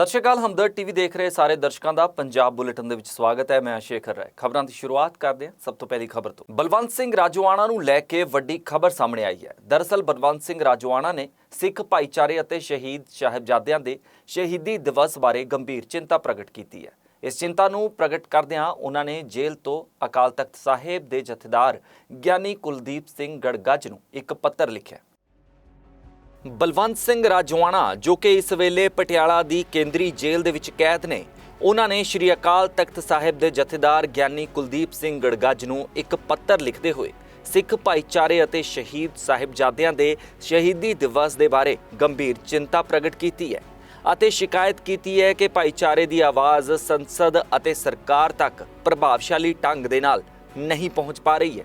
ਸਤਿ ਸ਼੍ਰੀ ਅਕਾਲ, ਹਮਦਰਦ ਟੀਵੀ ਦੇਖ ਰਹੇ ਸਾਰੇ ਦਰਸ਼ਕਾਂ ਦਾ ਪੰਜਾਬ ਬੁਲੇਟਿਨ ਦੇ ਵਿੱਚ ਸਵਾਗਤ ਹੈ। ਮੈਂ ਸ਼ੇਖਰ ਰਾਏ। ਖਬਰਾਂ ਦੀ ਸ਼ੁਰੂਆਤ ਕਰਦੇ ਹਾਂ ਸਭ ਤੋਂ ਪਹਿਲੀ ਖਬਰ ਤੋਂ। ਬਲਵੰਤ ਸਿੰਘ ਰਾਜਵਾਨਾ ਨੂੰ ਲੈ ਕੇ ਵੱਡੀ ਖਬਰ ਸਾਹਮਣੇ ਆਈ ਹੈ। ਦਰਅਸਲ ਬਲਵੰਤ ਸਿੰਘ ਰਾਜਵਾਨਾ ਨੇ ਸਿੱਖ ਭਾਈਚਾਰੇ ਅਤੇ ਸ਼ਹੀਦ ਸਾਹਿਬਜ਼ਾਦਿਆਂ ਦੇ ਸ਼ਹੀਦੀ ਦਿਵਸ ਬਾਰੇ ਗੰਭੀਰ ਚਿੰਤਾ ਪ੍ਰਗਟ ਕੀਤੀ ਹੈ। ਇਸ ਚਿੰਤਾ ਨੂੰ ਪ੍ਰਗਟ ਕਰਦਿਆਂ ਉਹਨਾਂ ਨੇ ਜੇਲ੍ਹ ਤੋਂ ਅਕਾਲ ਤਖਤ ਸਾਹਿਬ ਦੇ ਜਥੇਦਾਰ ਗਿਆਨੀ ਕੁਲਦੀਪ ਸਿੰਘ ਗੜਗੱਜ ਨੂੰ ਇੱਕ ਪੱਤਰ ਲਿਖਿਆ ਬਲਵੰਤ ਸਿੰਘ ਰਾਜਵਾਨਾ, ਜੋ ਕਿ ਇਸ ਵੇਲੇ ਪਟਿਆਲਾ ਦੀ ਕੇਂਦਰੀ ਜੇਲ੍ਹ ਦੇ ਵਿੱਚ ਕੈਦ ਨੇ, ਉਹਨਾਂ ਨੇ ਸ਼੍ਰੀ ਅਕਾਲ ਤਖਤ ਸਾਹਿਬ ਦੇ ਜਥੇਦਾਰ ਗਿਆਨੀ ਕੁਲਦੀਪ ਸਿੰਘ ਗੜਗੱਜ ਨੂੰ ਇੱਕ ਪੱਤਰ ਲਿਖਦੇ ਹੋਏ, ਸਿੱਖ ਭਾਈਚਾਰੇ ਅਤੇ ਸ਼ਹੀਦ ਸਾਹਿਬਜ਼ਾਦਿਆਂ ਦੇ ਸ਼ਹੀਦੀ ਦਿਵਸ ਦੇ ਬਾਰੇ ਗੰਭੀਰ ਚਿੰਤਾ ਪ੍ਰਗਟ ਕੀਤੀ ਹੈ ਅਤੇ ਸ਼ਿਕਾਇਤ ਕੀਤੀ ਹੈ ਕਿ ਭਾਈਚਾਰੇ ਦੀ ਆਵਾਜ਼ ਸੰਸਦ ਅਤੇ ਸਰਕਾਰ ਤੱਕ ਪ੍ਰਭਾਵਸ਼ਾਲੀ ਢੰਗ ਦੇ ਨਾਲ ਨਹੀਂ ਪਹੁੰਚ ਪਾ ਰਹੀ ਹੈ।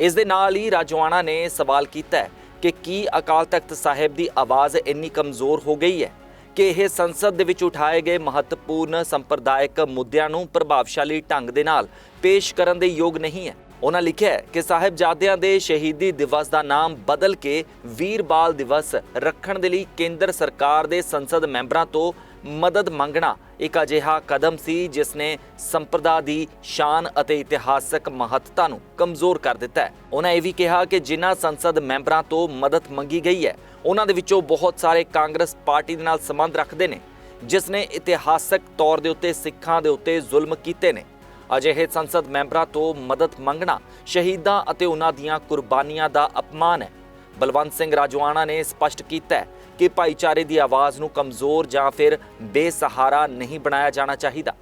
ਇਸ ਦੇ ਨਾਲ ਹੀ ਰਾਜਵਾਨਾ ਨੇ ਸਵਾਲ ਕੀਤਾ ਹੈ ਕਿ ਕੀ ਅਕਾਲ ਤਖਤ ਸਾਹਿਬ ਦੀ ਆਵਾਜ਼ ਇੰਨੀ ਕਮਜ਼ੋਰ ਹੋ ਗਈ ਹੈ ਕਿ ਇਹ ਸੰਸਦ ਦੇ ਵਿੱਚ ਉਠਾਏ ਗਏ ਮਹੱਤਵਪੂਰਨ ਸੰਪਰਦਾਇਕ ਮੁੱਦਿਆਂ ਨੂੰ ਪ੍ਰਭਾਵਸ਼ਾਲੀ ਢੰਗ ਦੇ ਨਾਲ ਪੇਸ਼ ਕਰਨ ਦੇ ਯੋਗ ਨਹੀਂ ਹੈ। ਉਹਨਾਂ ਲਿਖਿਆ ਹੈ ਕਿ ਸਾਹਿਬਜ਼ਾਦਿਆਂ ਦੇ ਸ਼ਹੀਦੀ ਦਿਵਸ ਦਾ ਨਾਮ ਬਦਲ ਕੇ ਵੀਰ ਬਾਲ ਦਿਵਸ ਰੱਖਣ ਦੇ ਲਈ ਕੇਂਦਰ ਸਰਕਾਰ ਦੇ ਸੰਸਦ ਮੈਂਬਰਾਂ ਤੋਂ ਮਦਦ ਮੰਗਣਾ ਇੱਕ ਅਜਿਹਾ ਕਦਮ ਸੀ ਜਿਸ ਨੇ ਸੰਪਰਦਾ ਦੀ ਸ਼ਾਨ ਅਤੇ ਇਤਿਹਾਸਕ ਮਹੱਤਤਾ ਨੂੰ ਕਮਜ਼ੋਰ ਕਰ ਦਿੱਤਾ ਹੈ। ਉਹਨਾਂ ਇਹ ਵੀ ਕਿਹਾ ਕਿ ਜਿਨ੍ਹਾਂ ਸੰਸਦ ਮੈਂਬਰਾਂ ਤੋਂ ਮਦਦ ਮੰਗੀ ਗਈ ਹੈ, ਉਹਨਾਂ ਦੇ ਵਿੱਚੋਂ ਬਹੁਤ ਸਾਰੇ ਕਾਂਗਰਸ ਪਾਰਟੀ ਦੇ ਨਾਲ ਸੰਬੰਧ ਰੱਖਦੇ ਨੇ ਜਿਸ ਨੇ ਇਤਿਹਾਸਕ ਤੌਰ ਦੇ ਉੱਤੇ ਸਿੱਖਾਂ ਦੇ ਉੱਤੇ ਜ਼ੁਲਮ ਕੀਤੇ ਨੇ। ਅਜਿਹੇ ਸੰਸਦ ਮੈਂਬਰਾਂ ਤੋਂ ਮਦਦ ਮੰਗਣਾ ਸ਼ਹੀਦਾਂ ਅਤੇ ਉਹਨਾਂ ਦੀਆਂ ਕੁਰਬਾਨੀਆਂ ਦਾ ਅਪਮਾਨ ਹੈ। ਬਲਵੰਤ ਸਿੰਘ ਰਾਜਵਾਨਾ ਨੇ ਸਪਸ਼ਟ ਕੀਤਾ ਕਿ ਭਾਈਚਾਰੇ ਦੀ ਆਵਾਜ਼ ਨੂੰ ਕਮਜ਼ੋਰ ਜਾਂ ਫਿਰ ਬੇਸਹਾਰਾ ਨਹੀਂ ਬਣਾਇਆ ਜਾਣਾ ਚਾਹੀਦਾ।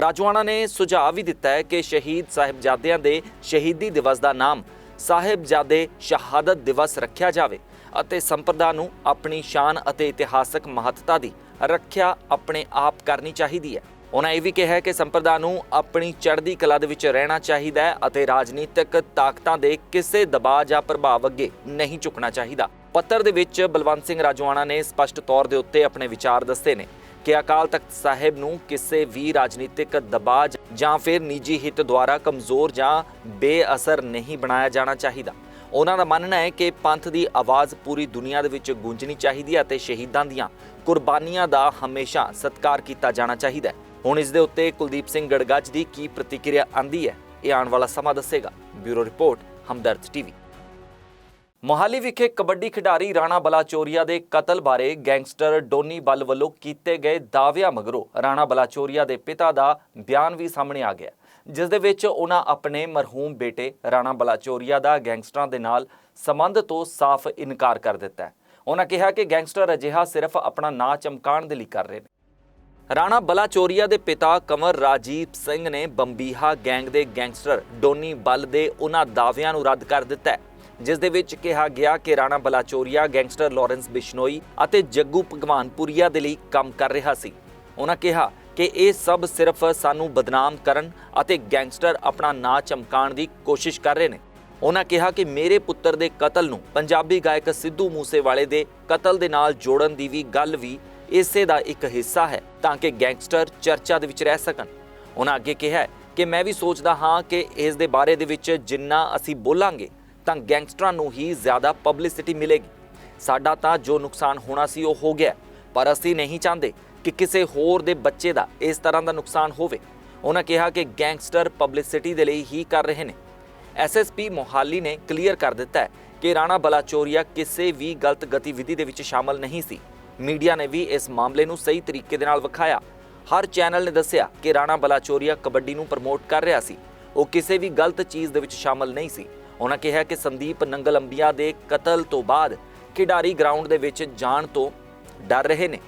ਰਾਜਵਾਨਾ ਨੇ ਸੁਝਾਅ ਵੀ ਦਿੱਤਾ ਹੈ ਕਿ ਸ਼ਹੀਦ ਸਾਹਿਬਜ਼ਾਦਿਆਂ ਦੇ ਸ਼ਹੀਦੀ ਦਿਵਸ ਦਾ ਨਾਮ ਸਾਹਿਬਜ਼ਾਦੇ ਸ਼ਹਾਦਤ ਦਿਵਸ ਰੱਖਿਆ ਜਾਵੇ ਅਤੇ ਸੰਪਰਦਾ ਨੂੰ ਆਪਣੀ ਸ਼ਾਨ ਅਤੇ ਇਤਿਹਾਸਕ ਮਹੱਤਤਾ ਦੀ ਰੱਖਿਆ ਆਪਣੇ ਆਪ ਕਰਨੀ ਚਾਹੀਦੀ ਹੈ। ਉਹਨਾਂ ਇਹ ਵੀ ਕਿਹਾ ਕਿ ਸੰਪਰਦਾ ਨੂੰ ਆਪਣੀ ਚੜ੍ਹਦੀ ਕਲਾ ਦੇ ਵਿੱਚ ਰਹਿਣਾ ਚਾਹੀਦਾ ਹੈ ਅਤੇ ਰਾਜਨੀਤਿਕ ਤਾਕਤਾਂ ਦੇ ਕਿਸੇ ਦਬਾਅ ਜਾਂ ਪ੍ਰਭਾਵ ਅੱਗੇ ਨਹੀਂ ਝੁਕਣਾ ਚਾਹੀਦਾ। ਪੱਤਰ ਦੇ ਵਿੱਚ ਬਲਵੰਤ ਸਿੰਘ ਰਾਜਵਾਨਾ ਨੇ ਸਪਸ਼ਟ ਤੌਰ ਦੇ ਉੱਤੇ ਆਪਣੇ ਵਿਚਾਰ ਦੱਸੇ ਨੇ ਕਿ ਅਕਾਲ ਤਖਤ ਸਾਹਿਬ ਨੂੰ ਕਿਸੇ ਵੀ ਰਾਜਨੀਤਿਕ ਦਬਾਅ ਜਾਂ ਫਿਰ ਨਿੱਜੀ ਹਿੱਤ ਦੁਆਰਾ ਕਮਜ਼ੋਰ ਜਾਂ ਬੇਅਸਰ ਨਹੀਂ ਬਣਾਇਆ ਜਾਣਾ ਚਾਹੀਦਾ। ਉਹਨਾਂ ਦਾ ਮੰਨਣਾ ਹੈ ਕਿ ਪੰਥ ਦੀ ਆਵਾਜ਼ ਪੂਰੀ ਦੁਨੀਆ ਦੇ ਵਿੱਚ ਗੂੰਜਣੀ ਚਾਹੀਦੀ ਹੈ ਅਤੇ ਸ਼ਹੀਦਾਂ ਦੀਆਂ ਕੁਰਬਾਨੀਆਂ ਦਾ ਹਮੇਸ਼ਾ ਸਤਿਕਾਰ ਕੀਤਾ ਜਾਣਾ ਚਾਹੀਦਾ ਹੈ। ਹੁਣ ਇਸ ਦੇ ਉੱਤੇ ਕੁਲਦੀਪ ਸਿੰਘ ਗੜਗੱਜ ਦੀ ਕੀ ਪ੍ਰਤੀਕਿਰਿਆ ਆਂਦੀ ਹੈ, ਇਹ ਆਉਣ ਵਾਲਾ ਸਮਾਂ ਦੱਸੇਗਾ। Bureau report, Hamdard TV. Mohali ਵਿਖੇ ਕਬੱਡੀ ਖਿਡਾਰੀ ਰਾਣਾ ਬਲਾਚੋਰੀਆ ਦੇ ਕਤਲ ਬਾਰੇ ਗੈਂਗਸਟਰ ਡੋਨੀ ਬੱਲ ਵੱਲੋਂ ਕੀਤੇ ਗਏ ਦਾਅਵਿਆਂ ਮਗਰੋਂ ਰਾਣਾ ਬਲਾਚੋਰੀਆ ਦੇ ਪਿਤਾ ਦਾ ਬਿਆਨ ਵੀ ਸਾਹਮਣੇ ਆ ਗਿਆ। ਜਿਸ ਦੇ ਵਿੱਚ ਉਹਨਾਂ ਆਪਣੇ ਮਰਹੂਮ ਬੇਟੇ ਰਾਣਾ ਬਲਾਚੋਰੀਆ ਦਾ ਗੈਂਗਸਟਰਾਂ ਦੇ ਨਾਲ ਸੰਬੰਧ ਤੋਂ ਸਾਫ਼ ਇਨਕਾਰ ਕਰ ਦਿੱਤਾ ਹੈ। ਉਹਨਾਂ ਕਿਹਾ ਕਿ ਗੈਂਗਸਟਰ ਅਜਿਹਾ ਸਿਰਫ ਆਪਣਾ ਨਾਂ ਚਮਕਾਉਣ ਦੇ ਲਈ ਕਰ ਰਹੇ ਨੇ। ਰਾਣਾ ਬਲਾਚੋਰੀਆ ਦੇ ਪਿਤਾ ਕੰਵਰ ਰਾਜੀਵ ਸਿੰਘ ਨੇ ਬੰਬੀਹਾ ਗੈਂਗ ਦੇ ਗੈਂਗਸਟਰ ਡੋਨੀ ਬੱਲ ਦੇ ਉਹਨਾਂ ਦਾਅਵਿਆਂ ਨੂੰ ਰੱਦ ਕਰ ਦਿੱਤਾ ਜਿਸ ਦੇ ਵਿੱਚ ਕਿਹਾ ਗਿਆ ਕਿ ਰਾਣਾ ਬਲਾਚੋਰੀਆ ਗੈਂਗਸਟਰ ਲਾਰੈਂਸ ਬਿਸ਼ਨੋਈ ਅਤੇ ਜੱਗੂ ਭਗਵਾਨਪੁਰੀਆ ਦੇ ਲਈ ਕੰਮ ਕਰ ਰਿਹਾ ਸੀ। ਉਹਨਾਂ ਕਿਹਾ ਕਿ ਇਹ ਸਭ ਸਿਰਫ ਸਾਨੂੰ ਬਦਨਾਮ ਕਰਨ ਅਤੇ ਗੈਂਗਸਟਰ ਆਪਣਾ ਨਾਂ ਚਮਕਾਉਣ ਦੀ ਕੋਸ਼ਿਸ਼ ਕਰ ਰਹੇ ਨੇ। ਉਹਨਾਂ ਕਿਹਾ ਕਿ ਮੇਰੇ ਪੁੱਤਰ ਦੇ ਕਤਲ ਨੂੰ ਪੰਜਾਬੀ ਗਾਇਕ ਸਿੱਧੂ ਮੂਸੇਵਾਲੇ ਦੇ ਕਤਲ ਦੇ ਨਾਲ ਜੋੜਨ ਦੀ ਵੀ ਗੱਲ ਵੀ ਇਸੇ ਦਾ ਇੱਕ ਹਿੱਸਾ ਹੈ ਤਾਂ ਕਿ ਗੈਂਗਸਟਰ ਚਰਚਾ ਦੇ ਵਿੱਚ ਰਹਿ ਸਕਣ। ਉਹਨਾਂ ਅੱਗੇ ਕਿਹਾ ਕਿ ਮੈਂ ਵੀ ਸੋਚਦਾ ਹਾਂ ਕਿ ਇਸ ਦੇ ਬਾਰੇ ਦੇ ਵਿੱਚ ਜਿੰਨਾ ਅਸੀਂ ਬੋਲਾਂਗੇ, ਤਾਂ ਗੈਂਗਸਟਰਾਂ ਨੂੰ ਹੀ ਜ਼ਿਆਦਾ ਪਬਲਿਸਿਟੀ ਮਿਲੇਗੀ। ਸਾਡਾ ਤਾਂ ਜੋ ਨੁਕਸਾਨ ਹੋਣਾ ਸੀ ਉਹ ਹੋ ਗਿਆ ਪਰ ਅਸੀਂ ਨਹੀਂ ਚਾਹੁੰਦੇ ਕਿ ਕਿਸੇ ਹੋਰ ਦੇ ਬੱਚੇ ਦਾ ਇਸ ਤਰ੍ਹਾਂ ਦਾ ਨੁਕਸਾਨ ਹੋਵੇ। ਉਹਨਾਂ ਕਿਹਾ ਕਿ ਗੈਂਗਸਟਰ ਪਬਲਿਸਿਟੀ ਦੇ ਲਈ ਹੀ ਕਰ ਰਹੇ ਨੇ। ਐਸਐਸਪੀ ਮੋਹਾਲੀ ਨੇ ਕਲੀਅਰ ਕਰ ਦਿੱਤਾ ਹੈ ਕਿ ਰਾਣਾ ਬਲਾਚੋਰੀਆ ਕਿਸੇ ਵੀ ਗਲਤ ਗਤੀਵਿਧੀ ਦੇ ਵਿੱਚ ਸ਼ਾਮਲ ਨਹੀਂ ਸੀ। ਮੀਡੀਆ ਨੇ ਵੀ ਇਸ ਮਾਮਲੇ ਨੂੰ ਸਹੀ ਤਰੀਕੇ ਦੇ ਨਾਲ ਵਿਖਾਇਆ। ਹਰ ਚੈਨਲ ਨੇ ਦੱਸਿਆ ਕਿ ਰਾਣਾ ਬਲਾਚੋਰੀਆ ਕਬੱਡੀ ਨੂੰ ਪ੍ਰਮੋਟ ਕਰ ਰਿਹਾ ਸੀ। ਉਹ ਕਿਸੇ ਵੀ ਗਲਤ ਚੀਜ਼ ਦੇ ਵਿੱਚ ਸ਼ਾਮਲ ਨਹੀਂ ਸੀ। ਉਹਨਾਂ ਕਿਹਾ ਕਿ ਸੰਦੀਪ ਨੰਗਲ ਅੰਬੀਆ ਦੇ ਕਤਲ ਤੋਂ ਬਾਅਦ ਖਿਡਾਰੀ ਗਰਾਊਂਡ ਦੇ ਵਿੱਚ ਜਾਣ ਤੋਂ ਡਰ ਰਹੇ ਨੇ।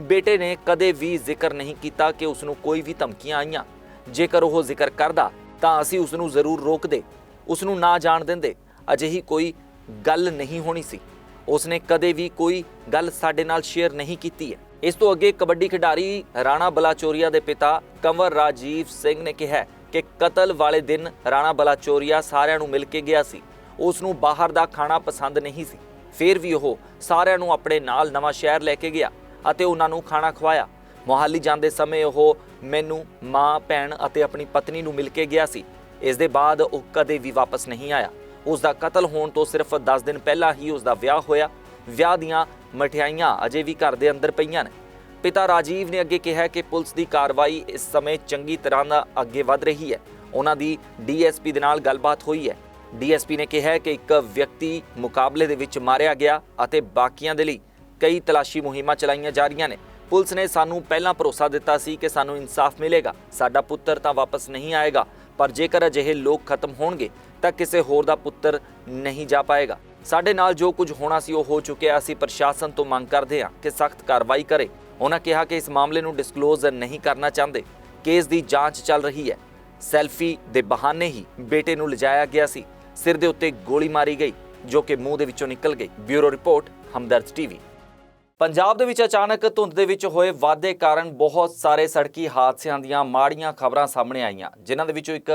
ਬੇਟੇ ਨੇ ਕਦੇ ਵੀ ਜ਼ਿਕਰ ਨਹੀਂ ਕੀਤਾ ਕਿ ਉਸ ਨੂੰ ਕੋਈ ਵੀ ਧਮਕੀਆਂ ਆਈਆਂ। ਜੇਕਰ ਉਹ ਜ਼ਿਕਰ ਕਰਦਾ, ਤਾਂ ਅਸੀਂ ਉਸ ਨੂੰ ਜ਼ਰੂਰ ਰੋਕਦੇ। ਉਸ ਨੂੰ ਨਾ ਜਾਣ ਦਿੰਦੇ। ਅਜਿਹੀ ਕੋਈ ਗੱਲ ਨਹੀਂ ਹੋਣੀ ਸੀ। ਉਸਨੇ ਕਦੇ ਵੀ ਕੋਈ ਗੱਲ ਸਾਡੇ ਨਾਲ ਸ਼ੇਅਰ ਨਹੀਂ ਕੀਤੀ ਹੈ। ਇਸ ਤੋਂ ਅੱਗੇ ਕਬੱਡੀ ਖਿਡਾਰੀ ਰਾਣਾ ਬਲਾਚੋਰੀਆ ਦੇ ਪਿਤਾ ਕੰਵਰ ਰਾਜੀਵ ਸਿੰਘ ਨੇ ਕਿਹਾ ਕਿ ਕਤਲ ਵਾਲੇ ਦਿਨ ਰਾਣਾ ਬਲਾਚੋਰੀਆ ਸਾਰਿਆਂ ਨੂੰ ਮਿਲ ਕੇ ਗਿਆ ਸੀ। ਉਸ ਨੂੰ ਬਾਹਰ ਦਾ ਖਾਣਾ ਪਸੰਦ ਨਹੀਂ ਸੀ। ਫਿਰ ਵੀ ਉਹ ਸਾਰਿਆਂ ਨੂੰ ਆਪਣੇ ਨਾਲ ਨਵਾਂ ਸ਼ਹਿਰ ਲੈ ਕੇ ਗਿਆ ਅਤੇ ਉਹਨਾਂ ਨੂੰ ਖਾਣਾ ਖਵਾਇਆ। ਮੋਹਾਲੀ ਜਾਂਦੇ ਸਮੇਂ ਉਹ ਮੈਨੂੰ ਮਾਂ, ਭੈਣ ਅਤੇ ਆਪਣੀ ਪਤਨੀ ਨੂੰ ਮਿਲ ਕੇ ਗਿਆ ਸੀ। ਇਸ ਦੇ ਬਾਅਦ ਉਹ ਕਦੇ ਵੀ ਵਾਪਸ ਨਹੀਂ ਆਇਆ। ਉਸ ਦਾ ਕਤਲ ਹੋਣ ਤੋਂ ਸਿਰਫ 10 ਦਿਨ ਪਹਿਲਾਂ ਹੀ ਉਸ ਦਾ ਵਿਆਹ ਹੋਇਆ। ਵਿਆਹ ਦੀਆਂ ਮਠਿਆਈਆਂ ਅਜੇ ਵੀ ਘਰ ਦੇ ਅੰਦਰ ਪਈਆਂ ਨੇ। ਪਿਤਾ ਰਾਜੀਵ ਨੇ ਅੱਗੇ ਕਿਹਾ ਕਿ ਪੁਲਿਸ ਦੀ ਕਾਰਵਾਈ ਇਸ ਸਮੇਂ ਚੰਗੀ ਤਰ੍ਹਾਂ ਨਾਲ ਅੱਗੇ ਵਧ ਰਹੀ ਹੈ। ਉਹਨਾਂ ਦੀ ਡੀਐਸਪੀ ਦੇ ਨਾਲ ਗੱਲਬਾਤ ਹੋਈ ਹੈ। ਡੀਐਸਪੀ ਨੇ ਕਿਹਾ ਕਿ ਇੱਕ ਵਿਅਕਤੀ ਮੁਕਾਬਲੇ ਦੇ ਵਿੱਚ ਮਾਰਿਆ ਗਿਆ ਅਤੇ ਬਾਕੀਆਂ ਦੇ ਲਈ ਕਈ ਤਲਾਸ਼ੀ ਮੁਹਿੰਮਾਂ ਚਲਾਈਆਂ ਜਾ ਰਹੀਆਂ ਨੇ। ਪੁਲਿਸ ਨੇ ਸਾਨੂੰ ਪਹਿਲਾਂ ਭਰੋਸਾ ਦਿੱਤਾ ਸੀ ਕਿ ਸਾਨੂੰ ਇਨਸਾਫ ਮਿਲੇਗਾ। ਸਾਡਾ ਪੁੱਤਰ ਤਾਂ ਵਾਪਸ ਨਹੀਂ ਆਏਗਾ, ਪਰ ਜੇਕਰ ਅਜਿਹੇ ਲੋਕ ਖਤਮ ਹੋਣਗੇ ਤਾਂ ਕਿਸੇ ਹੋਰ ਦਾ ਪੁੱਤਰ ਨਹੀਂ ਜਾ ਪਾਏਗਾ। ਸਾਡੇ ਨਾਲ ਜੋ ਕੁਝ ਹੋਣਾ ਸੀ, ਉਹ ਹੋ ਚੁੱਕਿਆ। ਅਸੀਂ ਪ੍ਰਸ਼ਾਸਨ ਤੋਂ ਮੰਗ ਕਰਦੇ ਹਾਂ ਕਿ ਸਖਤ ਕਾਰਵਾਈ ਕਰੇ। ਉਹਨਾਂ ਕਿਹਾ ਕਿ ਇਸ ਮਾਮਲੇ ਨੂੰ ਡਿਸਕਲੋਜ਼ ਨਹੀਂ ਕਰਨਾ ਚਾਹੁੰਦੇ। ਕੇਸ ਦੀ ਜਾਂਚ ਚੱਲ ਰਹੀ ਹੈ। ਸੈਲਫੀ ਦੇ ਬਹਾਨੇ ਹੀ ਬੇਟੇ ਨੂੰ ਲਿਜਾਇਆ ਗਿਆ ਸੀ। ਸਿਰ ਦੇ ਉੱਤੇ ਗੋਲੀ ਮਾਰੀ ਗਈ, ਜੋ ਕਿ ਮੂੰਹ ਦੇ ਵਿੱਚੋਂ ਨਿਕਲ ਗਈ। Bureau report, Hamdard TV. Punjab ਦੇ ਵਿੱਚ ਅਚਾਨਕ ਧੁੰਦ ਦੇ ਵਿੱਚ ਹੋਏ ਵਾਧੇ ਕਾਰਨ ਬਹੁਤ ਸਾਰੇ ਸੜਕੀ ਹਾਦਸਿਆਂ ਦੀਆਂ ਮਾੜੀਆਂ ਖਬਰਾਂ ਸਾਹਮਣੇ ਆਈਆਂ, ਜਿਨ੍ਹਾਂ ਦੇ ਵਿੱਚੋਂ ਇੱਕ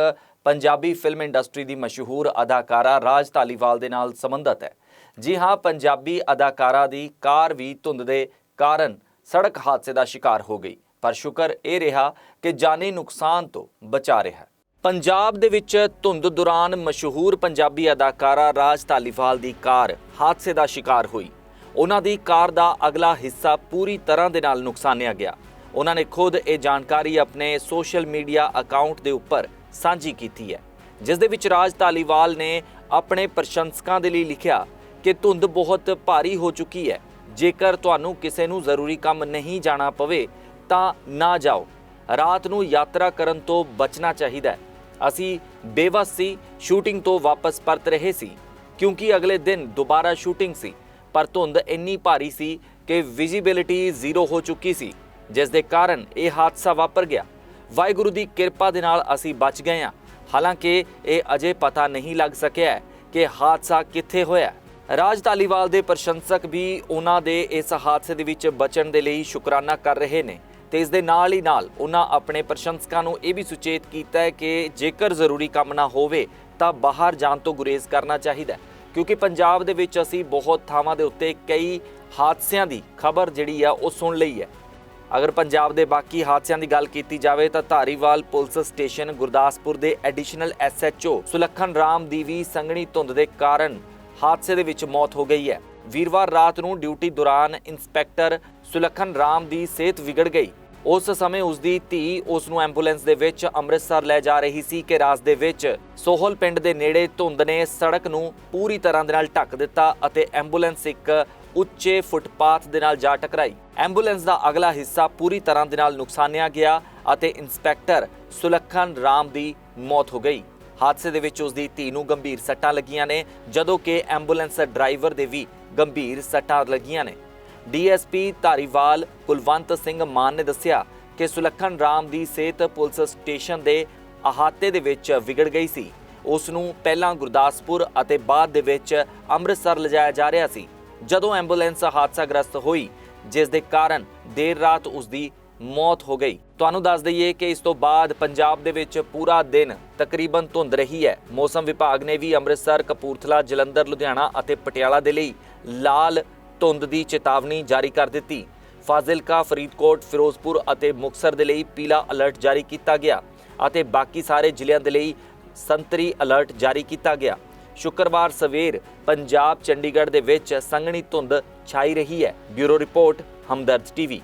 ਪੰਜਾਬੀ ਫਿਲਮ ਇੰਡਸਟਰੀ ਦੀ ਮਸ਼ਹੂਰ ਅਦਾਕਾਰਾ ਰਾਜ ਧਾਲੀਵਾਲ ਦੇ ਨਾਲ ਸੰਬੰਧਤ ਹੈ। ਜੀ ਹਾਂ, ਪੰਜਾਬੀ ਅਦਾਕਾਰਾ ਦੀ ਕਾਰ ਵੀ ਧੁੰਦ ਦੇ ਕਾਰਨ ਸੜਕ ਹਾਦਸੇ ਦਾ ਸ਼ਿਕਾਰ ਹੋ ਗਈ, ਪਰ ਸ਼ੁਕਰ ਇਹ ਰਿਹਾ ਕਿ ਜਾਨੀ ਨੁਕਸਾਨ ਤੋਂ ਬਚਾ ਰਿਹਾ ਪੰਜਾਬ ਦੇ ਵਿੱਚ ਧੁੰਦ ਦੌਰਾਨ ਮਸ਼ਹੂਰ ਪੰਜਾਬੀ ਅਦਾਕਾਰਾ ਰਾਜ ਧਾਲੀਵਾਲ ਦੀ ਕਾਰ ਹਾਦਸੇ ਦਾ ਸ਼ਿਕਾਰ ਹੋਈ। ਉਹਨਾਂ ਦੀ ਕਾਰ ਦਾ ਅਗਲਾ ਹਿੱਸਾ ਪੂਰੀ ਤਰ੍ਹਾਂ ਦੇ ਨਾਲ ਨੁਕਸਾਨਿਆ ਗਿਆ। ਉਹਨਾਂ ਨੇ ਖੁਦ ਇਹ ਜਾਣਕਾਰੀ ਆਪਣੇ ਸੋਸ਼ਲ ਮੀਡੀਆ ਅਕਾਊਂਟ ਦੇ ਉੱਪਰ ਸਾਂਝੀ ਕੀਤੀ ਹੈ, ਜਿਸ ਦੇ ਵਿੱਚ ਰਾਜ ਧਾਲੀਵਾਲ ਨੇ ਆਪਣੇ ਪ੍ਰਸ਼ੰਸਕਾਂ ਦੇ ਲਈ ਲਿਖਿਆ ਕਿ ਧੁੰਦ ਬਹੁਤ ਭਾਰੀ ਹੋ ਚੁੱਕੀ ਹੈ। ਜੇਕਰ ਤੁਹਾਨੂੰ ਕਿਸੇ ਨੂੰ ਜ਼ਰੂਰੀ ਕੰਮ ਨਹੀਂ ਜਾਣਾ ਪਵੇ, ਤਾਂ ਨਾ ਜਾਓ। ਰਾਤ ਨੂੰ ਯਾਤਰਾ ਕਰਨ ਤੋਂ ਬਚਣਾ ਚਾਹੀਦਾ ਹੈ। ਅਸੀਂ ਬੇਵਸ ਸੀ ਸ਼ੂਟਿੰਗ ਤੋਂ ਵਾਪਸ ਪਰਤ ਰਹੇ ਸੀ, ਕਿਉਂਕਿ ਅਗਲੇ ਦਿਨ ਦੁਬਾਰਾ ਸ਼ੂਟਿੰਗ ਸੀ। ਪਰ ਧੁੰਦ ਇੰਨੀ ਭਾਰੀ ਸੀ ਕਿ ਵਿਜ਼ਿਬਿਲਿਟੀ ਜ਼ੀਰੋ ਹੋ ਚੁੱਕੀ ਸੀ, ਜਿਸ ਦੇ ਕਾਰਨ ਇਹ ਹਾਦਸਾ ਵਾਪਰ ਗਿਆ। ਵਾਹਿਗੁਰੂ ਦੀ ਕਿਰਪਾ ਦੇ ਨਾਲ ਅਸੀਂ ਬਚ ਗਏ ਹਾਂ। ਹਾਲਾਂਕਿ ਇਹ ਅਜੇ ਪਤਾ ਨਹੀਂ ਲੱਗ ਸਕਿਆ ਕਿ ਹਾਦਸਾ ਕਿੱਥੇ ਹੋਇਆ ਹੈ। ਰਾਜ ਧਾਲੀਵਾਲ ਦੇ ਪ੍ਰਸ਼ੰਸਕ ਵੀ ਉਹਨਾਂ ਦੇ ਇਸ ਹਾਦਸੇ ਦੇ ਵਿੱਚ ਬਚਣ ਦੇ ਲਈ ਸ਼ੁਕਰਾਨਾ ਕਰ ਰਹੇ ਨੇ ਤੇ ਇਸ ਦੇ ਨਾਲ ਹੀ ਨਾਲ ਉਹਨਾਂ ਆਪਣੇ ਪ੍ਰਸ਼ੰਸਕਾਂ ਨੂੰ ਇਹ ਵੀ ਸੁਚੇਤ ਕੀਤਾ ਹੈ ਕਿ ਜੇਕਰ ਜ਼ਰੂਰੀ ਕੰਮ ਨਾ ਹੋਵੇ ਤਾਂ ਬਾਹਰ ਜਾਣ ਤੋਂ ਗੁਰੇਜ਼ ਕਰਨਾ ਚਾਹੀਦਾ ਹੈ। ਕਿਉਂਕਿ ਪੰਜਾਬ ਦੇ ਵਿੱਚ ਅਸੀਂ ਬਹੁਤ ਥਾਵਾਂ ਦੇ ਉੱਤੇ ਕਈ ਹਾਦਸਿਆਂ ਦੀ ਖਬਰ ਜਿਹੜੀ ਆ ਉਹ ਸੁਣ ਲਈ ਹੈ। ਅਗਰ ਪੰਜਾਬ ਦੇ ਬਾਕੀ ਹਾਦਸਿਆਂ ਦੀ ਗੱਲ ਕੀਤੀ ਜਾਵੇ ਤਾਂ ਧਾਰੀਵਾਲ ਪੁਲਿਸ ਸਟੇਸ਼ਨ ਗੁਰਦਾਸਪੁਰ ਦੇ ਐਡੀਸ਼ਨਲ ਐਸਐਚਓ ਸੁਲੱਖਣ ਰਾਮ ਦੀ ਵੀ ਸੰਘਣੀ ਧੁੰਦ ਦੇ ਕਾਰਨ ਹਾਦਸੇ ਦੇ ਵਿੱਚ ਮੌਤ ਹੋ ਗਈ ਹੈ। ਵੀਰਵਾਰ ਰਾਤ ਨੂੰ ਡਿਊਟੀ ਦੌਰਾਨ ਇੰਸਪੈਕਟਰ ਸੁਲੱਖਣ ਰਾਮ ਦੀ ਸਿਹਤ ਵਿਗੜ ਗਈ। ਉਸ ਸਮੇਂ ਉਸ ਦੀ ਧੀ ਉਸ ਨੂੰ ਐਂਬੂਲੈਂਸ ਦੇ ਵਿੱਚ ਅੰਮ੍ਰਿਤਸਰ ਲੈ ਜਾ ਰਹੀ ਸੀ ਕਿ ਰਾਸ ਦੇ ਵਿੱਚ ਸੋਹਲ ਪਿੰਡ ਦੇ ਨੇੜੇ ਧੁੰਦ ਨੇ ਸੜਕ ਨੂੰ ਪੂਰੀ ਤਰ੍ਹਾਂ ਦੇ ਨਾਲ ਢੱਕ ਦਿੱਤਾ ਅਤੇ ਐਂਬੂਲੈਂਸ ਇੱਕ ਉੱਚੇ ਫੁੱਟਪਾਥ ਦੇ ਨਾਲ ਜਾ ਟਕਰਾਈ। ਐਂਬੂਲੈਂਸ ਦਾ ਅਗਲਾ ਹਿੱਸਾ ਪੂਰੀ ਤਰ੍ਹਾਂ ਦੇ ਨਾਲ ਨੁਕਸਾਨਿਆ ਗਿਆ ਅਤੇ ਇੰਸਪੈਕਟਰ ਸੁਲੱਖਣ ਰਾਮ ਦੀ ਮੌਤ ਹੋ ਗਈ। ਹਾਦਸੇ ਦੇ ਵਿੱਚ ਉਸ ਦੀ ਧੀ ਨੂੰ ਗੰਭੀਰ ਸੱਟਾਂ ਲੱਗੀਆਂ ਨੇ, ਜਦੋਂ ਕਿ ਐਂਬੂਲੈਂਸ ਡਰਾਈਵਰ ਦੇ ਵੀ ਗੰਭੀਰ ਸੱਟਾਂ ਲੱਗੀਆਂ ਨੇ। ਡੀਐਸਪੀ ਧਾਰੀਵਾਲ ਕੁਲਵੰਤ ਸਿੰਘ ਮਾਨ ਨੇ ਦੱਸਿਆ ਕਿ ਸੁਲੱਖਣ ਰਾਮ ਦੀ ਸਿਹਤ ਪੁਲਿਸ ਸਟੇਸ਼ਨ ਦੇ ਅਹਾਤੇ ਦੇ ਵਿੱਚ ਵਿਗੜ ਗਈ ਸੀ। ਉਸ ਨੂੰ ਪਹਿਲਾਂ ਗੁਰਦਾਸਪੁਰ ਅਤੇ ਬਾਅਦ ਦੇ ਵਿੱਚ ਅੰਮ੍ਰਿਤਸਰ ਲਿਜਾਇਆ ਜਾ ਰਿਹਾ ਸੀ। ਜਦੋਂ ਐਂਬੂਲੈਂਸ ਹਾਦਸਾਗ੍ਰਸਤ ਹੋਈ, ਜਿਸ ਦੇ ਕਾਰਨ ਦੇਰ ਰਾਤ ਉਸ ਦੀ ਮੌਤ ਹੋ ਗਈ। ਤੁਹਾਨੂੰ ਦੱਸ ਦਈਏ ਕਿ ਇਸ ਤੋਂ ਬਾਅਦ ਪੰਜਾਬ ਦੇ ਵਿੱਚ ਪੂਰਾ ਦਿਨ ਤਕਰੀਬਨ ਧੁੰਦ ਰਹੀ ਹੈ। ਮੌਸਮ ਵਿਭਾਗ ਨੇ ਵੀ ਅੰਮ੍ਰਿਤਸਰ, ਕਪੂਰਥਲਾ, ਜਲੰਧਰ, ਲੁਧਿਆਣਾ ਅਤੇ ਪਟਿਆਲਾ ਦੇ ਲਈ ਲਾਲ ਧੁੰਦ ਦੀ ਚੇਤਾਵਨੀ ਜਾਰੀ ਕਰ ਦਿੱਤੀ। ਫਾਜ਼ਿਲਕਾ, ਫਰੀਦਕੋਟ, ਫਿਰੋਜ਼ਪੁਰ ਅਤੇ ਮੁਕਸਰ ਦੇ ਲਈ ਪੀਲਾ ਅਲਰਟ ਜਾਰੀ ਕੀਤਾ ਗਿਆ ਅਤੇ ਬਾਕੀ ਸਾਰੇ ਜ਼ਿਲ੍ਹਿਆਂ ਦੇ ਲਈ ਸੰਤਰੀ ਅਲਰਟ ਜਾਰੀ ਕੀਤਾ ਗਿਆ। ਸ਼ੁੱਕਰਵਾਰ ਸਵੇਰ ਪੰਜਾਬ, ਚੰਡੀਗੜ੍ਹ ਦੇ ਵਿੱਚ ਸੰਘਣੀ ਧੁੰਦ ਛਾਈ ਰਹੀ ਹੈ। Bureau report, Hamdard TV.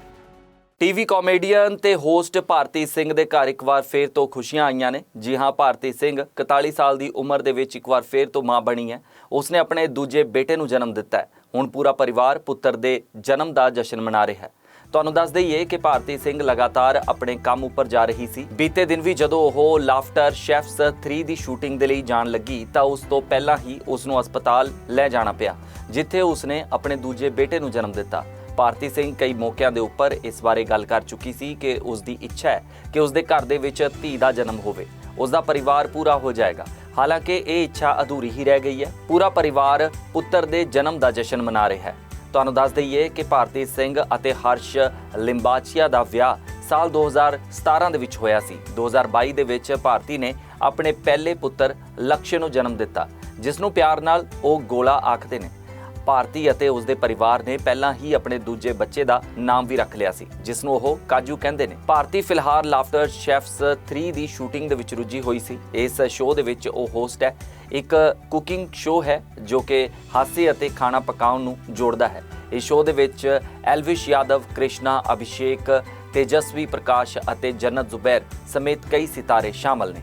TV comedian ਤੇ ਹੋਸਟ ਭਾਰਤੀ ਸਿੰਘ ਦੇ ਘਰ ਇੱਕ ਵਾਰ ਫੇਰ ਤੋਂ ਖੁਸ਼ੀਆਂ ਆਈਆਂ ਨੇ। ਜੀ ਹਾਂ, ਭਾਰਤੀ ਸਿੰਘ 41 ਸਾਲ ਦੀ ਉਮਰ ਦੇ ਵਿੱਚ ਇੱਕ ਵਾਰ ਫੇਰ ਤੋਂ ਮਾਂ ਬਣੀ ਹੈ। ਉਸਨੇ ਆਪਣੇ ਦੂਜੇ ਬੇਟੇ ਨੂੰ ਜਨਮ ਦਿੱਤਾ ਹੈ। ਹੁਣ ਪੂਰਾ ਪਰਿਵਾਰ ਪੁੱਤਰ ਦੇ ਜਨਮ ਦਾ ਜਸ਼ਨ ਮਨਾ ਰਿਹਾ ਹੈ। ਤੁਹਾਨੂੰ ਦੱਸ ਦਈਏ ਕਿ ਭਾਰਤੀ ਸਿੰਘ ਲਗਾਤਾਰ ਆਪਣੇ ਕੰਮ ਉੱਪਰ ਜਾ ਰਹੀ ਸੀ। ਬੀਤੇ ਦਿਨ ਵੀ ਜਦੋਂ ਉਹ ਲਾਫਟਰ ਸ਼ੈਫਸ 3 ਦੀ ਸ਼ੂਟਿੰਗ ਦੇ ਲਈ ਜਾਣ ਲੱਗੀ, ਤਾਂ ਉਸ ਤੋਂ ਪਹਿਲਾਂ ਹੀ ਉਸ ਨੂੰ ਹਸਪਤਾਲ ਲੈ ਜਾਣਾ ਪਿਆ, ਜਿੱਥੇ ਉਸਨੇ ਆਪਣੇ ਦੂਜੇ ਬੇਟੇ ਨੂੰ ਜਨਮ ਦਿੱਤਾ। ਭਾਰਤੀ ਸਿੰਘ ਕਈ ਮੌਕਿਆਂ ਦੇ ਉੱਪਰ ਇਸ ਬਾਰੇ ਗੱਲ ਕਰ ਚੁੱਕੀ ਸੀ ਕਿ ਉਸ ਦੀ ਇੱਛਾ ਹੈ ਕਿ ਉਸ ਦੇ ਘਰ ਦੇ ਵਿੱਚ ਧੀ ਦਾ ਜਨਮ ਹੋਵੇ। ਉਸ ਦਾ ਪਰਿਵਾਰ ਪੂਰਾ ਹੋ ਜਾਏਗਾ। ਹਾਲਾਂਕਿ ਇਹ ਇੱਛਾ ਅਧੂਰੀ ਹੀ ਰਹਿ ਗਈ ਹੈ। ਪੂਰਾ ਪਰਿਵਾਰ ਪੁੱਤਰ ਦੇ ਜਨਮ ਦਾ ਜਸ਼ਨ ਮਨਾ ਰਿਹਾ ਹੈ। ਤੁਹਾਨੂੰ ਦੱਸ ਦਈਏ ਕਿ ਭਾਰਤੀ ਸਿੰਘ ਅਤੇ ਹਰਸ਼ ਲਿੰਬਾਚੀਆ ਦਾ ਵਿਆਹ ਸਾਲ 2017 ਦੇ ਵਿੱਚ ਹੋਇਆ ਸੀ। 2022 ਦੇ ਵਿੱਚ ਭਾਰਤੀ ਨੇ ਆਪਣੇ ਪਹਿਲੇ ਪੁੱਤਰ ਲਕਸ਼ ਨੂੰ ਜਨਮ ਦਿੱਤਾ, ਜਿਸ ਨੂੰ ਪਿਆਰ ਨਾਲ ਉਹ ਗੋਲਾ ਆਖਦੇ ਨੇ। ਭਾਰਤੀ ਅਤੇ ਉਸ ਦੇ ਪਰਿਵਾਰ ਨੇ ਪਹਿਲਾਂ ਹੀ ਆਪਣੇ ਦੂਜੇ ਬੱਚੇ ਦਾ ਨਾਮ ਵੀ ਰੱਖ ਲਿਆ ਸੀ, ਜਿਸ ਨੂੰ ਉਹ ਕਾਜੂ ਕਹਿੰਦੇ ਨੇ। ਭਾਰਤੀ ਫਿਲਹਾਲ ਲਾਫਟਰ ਸ਼ੈਫਸ 3 ਦੀ ਸ਼ੂਟਿੰਗ ਦੇ ਵਿੱਚ ਰੁੱਝੀ ਹੋਈ ਸੀ। ਇਸ ਸ਼ੋਅ ਦੇ ਵਿੱਚ ਉਹ ਹੋਸਟ ਹੈ। ਇੱਕ ਕੁਕਿੰਗ ਸ਼ੋਅ ਹੈ, ਜੋ ਕਿ ਹਾਸੇ ਅਤੇ ਖਾਣਾ ਪਕਾਉਣ ਨੂੰ ਜੋੜਦਾ ਹੈ। ਇਸ ਸ਼ੋਅ ਦੇ ਵਿੱਚ ਐਲਵਿਸ਼ ਯਾਦਵ ਕ੍ਰਿਸ਼ਨਾ ਅਭਿਸ਼ੇਕ ਤੇਜਸਵੀ ਪ੍ਰਕਾਸ਼ ਅਤੇ ਜਨਤ ਜ਼ੁਬੈਰ ਸਮੇਤ ਕਈ ਸਿਤਾਰੇ ਸ਼ਾਮਲ ਨੇ।